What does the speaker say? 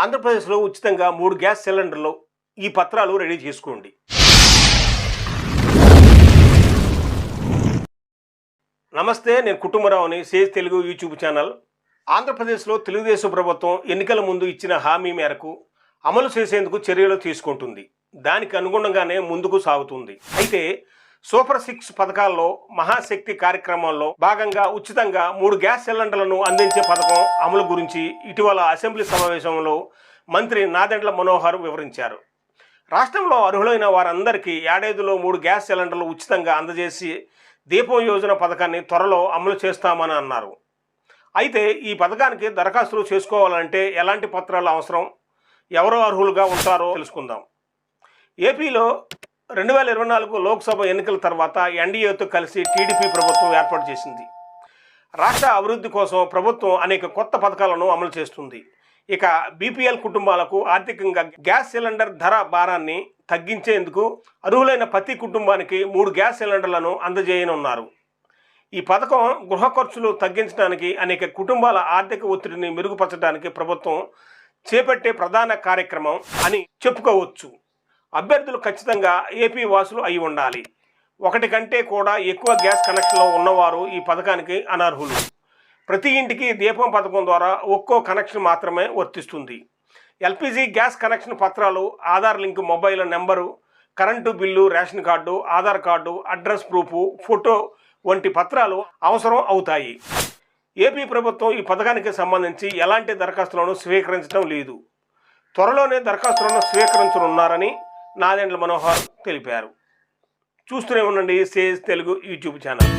ఆంధ్రప్రదేశ్లో ఉచితంగా మూడు గ్యాస్ సిలిండర్లు ఈ పత్రాలు రెడీ చేసుకోండి. నమస్తే నేను కుటుంబరావుని సేజ్ తెలుగు యూట్యూబ్ ఛానల్. ఆంధ్రప్రదేశ్లో తెలుగుదేశం ప్రభుత్వం ఎన్నికల ముందు ఇచ్చిన హామీ మేరకు అమలు చేసేందుకు చర్యలు తీసుకుంటుంది. దానికి అనుగుణంగానే ముందుకు సాగుతుంది. అయితే సూపర్ సిక్స్ పథకాల్లో మహాశక్తి కార్యక్రమంలో భాగంగా ఉచితంగా మూడు గ్యాస్ సిలిండర్లను అందించే పథకం అమలు గురించి ఇటీవల అసెంబ్లీ సమావేశంలో మంత్రి నాదెండ్ల మనోహర్ వివరించారు. రాష్ట్రంలో అర్హులైన వారందరికీ ఏడాదిలో మూడు గ్యాస్ సిలిండర్లు ఉచితంగా అందజేసి దీపం యోజన పథకాన్ని త్వరలో అమలు చేస్తామని అన్నారు. అయితే ఈ పథకానికి దరఖాస్తులు చేసుకోవాలంటే ఎలాంటి పత్రాలు అవసరం? ఎవరు అర్హులుగా ఉంటారో తెలుసుకుందాం. ఏపీలో రెండు వేల ఇరవై నాలుగు లోక్సభ ఎన్నికల తర్వాత ఎన్డీఏతో కలిసి టీడీపీ ప్రభుత్వం ఏర్పాటు చేసింది. రాష్ట్ర అభివృద్ధి కోసం ప్రభుత్వం అనేక కొత్త పథకాలను అమలు చేస్తుంది. ఇక బీపీఎల్ కుటుంబాలకు ఆర్థికంగా గ్యాస్ సిలిండర్ ధర భారాన్ని తగ్గించేందుకు అర్హులైన ప్రతి కుటుంబానికి మూడు గ్యాస్ సిలిండర్లను అందజేయనున్నారు. ఈ పథకం గృహ ఖర్చులు తగ్గించడానికి అనేక కుటుంబాల ఆర్థిక ఒత్తిడిని మెరుగుపరచడానికి ప్రభుత్వం చేపట్టే ప్రధాన కార్యక్రమం అని చెప్పుకోవచ్చు. అభ్యర్థులు ఖచ్చితంగా ఏపీ వాసులు అయి ఉండాలి. ఒకటి కంటే కూడా ఎక్కువ గ్యాస్ కనెక్షన్లో ఉన్నవారు ఈ పథకానికి అనర్హులు. ప్రతి ఇంటికి దీపం పథకం ద్వారా ఒక్కో కనెక్షన్ మాత్రమే వర్తిస్తుంది. ఎల్పిజి గ్యాస్ కనెక్షన్ పత్రాలు Aadhaar link mobile number current bill ration card Aadhaar card address proof photo వంటి పత్రాలు అవసరం అవుతాయి. ఏపీ ప్రభుత్వం ఈ పథకానికి సంబంధించి ఎలాంటి దరఖాస్తులను స్వీకరించడం లేదు. త్వరలోనే దరఖాస్తులను స్వీకరించనున్నారని నాదెండ్ల మనోహర్ తెలిపారు. చూస్తూనే ఉండండి సేజ్ తెలుగు యూట్యూబ్ ఛానల్.